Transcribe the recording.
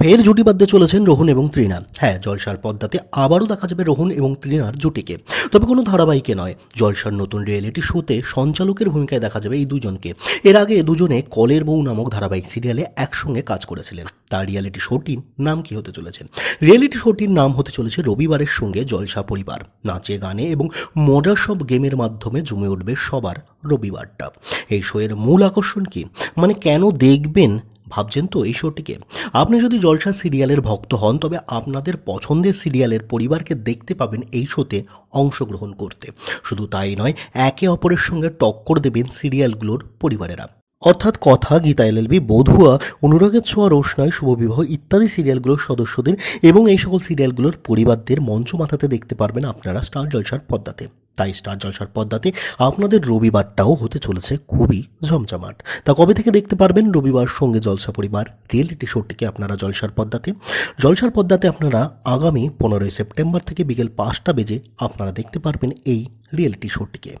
ফের জুটি বাঁধতে চলেছেন রোহন এবং তৃণা হ্যাঁ জলসার পদ্মাতে আবারও দেখা যাবে রোহন এবং তৃণার জুটিকে। তবে কোনো ধারাবাহিকে নয়, জলসার নতুন রিয়েলিটি শোতে সঞ্চালকের ভূমিকায় দেখা যাবে এই দুজনকে। এর আগে দুজনে কলের বউ নামক ধারাবাহিক সিরিয়ালে একসঙ্গে কাজ করেছিলেন। তার রিয়েলিটি শোটির নাম কি হতে চলেছে? রিয়েলিটি শোটির নাম হতে চলেছে রবিবারের সঙ্গে জলসা পরিবার। নাচে, গানে এবং মজার সব গেমের মাধ্যমে জমে উঠবে সবার রবিবারটা। এই শোয়ের মূল আকর্ষণ কি? মানে কেন দেখবেন ভাবছেন তো এই শোটিকে। আপনি যদি জলসা সিরিয়ালের ভক্ত হন, তবে আপনাদের পছন্দের সিরিয়ালের পরিবারকে দেখতে পাবেন এই শোতে অংশগ্রহণ করতে। শুধু তাই নয়, একে অপরের সঙ্গে টক্কর দেবেন সিরিয়ালগুলোর পরিবারেরা। অর্থাৎ কথা, গীতা এলএলবি, বধুয়া, অনুরাগের ছোঁয়া রোশনায় শুভবিবাহ ইত্যাদি সিরিয়ালগুলোর সদস্যদের এবং এই সকল সিরিয়ালগুলোর পরিবারদের মঞ্চ মাথাতে দেখতে পারবেন আপনারা স্টার জলসার পদ্মাতে তাই স্টার জলসার পদ্মাতে আপনাদের রবিবারটাও হতে চলেছে খুবই ঝমঝমাট। তা কবে থেকে দেখতে পারবেন রবিবার সঙ্গে জলসা পরিবার? রিয়েলিটি শোটিকে আপনারা জলসার পদ্মাতে। জলসার পদ্মাতে আপনারা আগামী পনেরোই সেপ্টেম্বর থেকে বিকেল পাঁচটা বেজে আপনারা দেখতে পারবেন এই রিয়েলিটি শোটিকে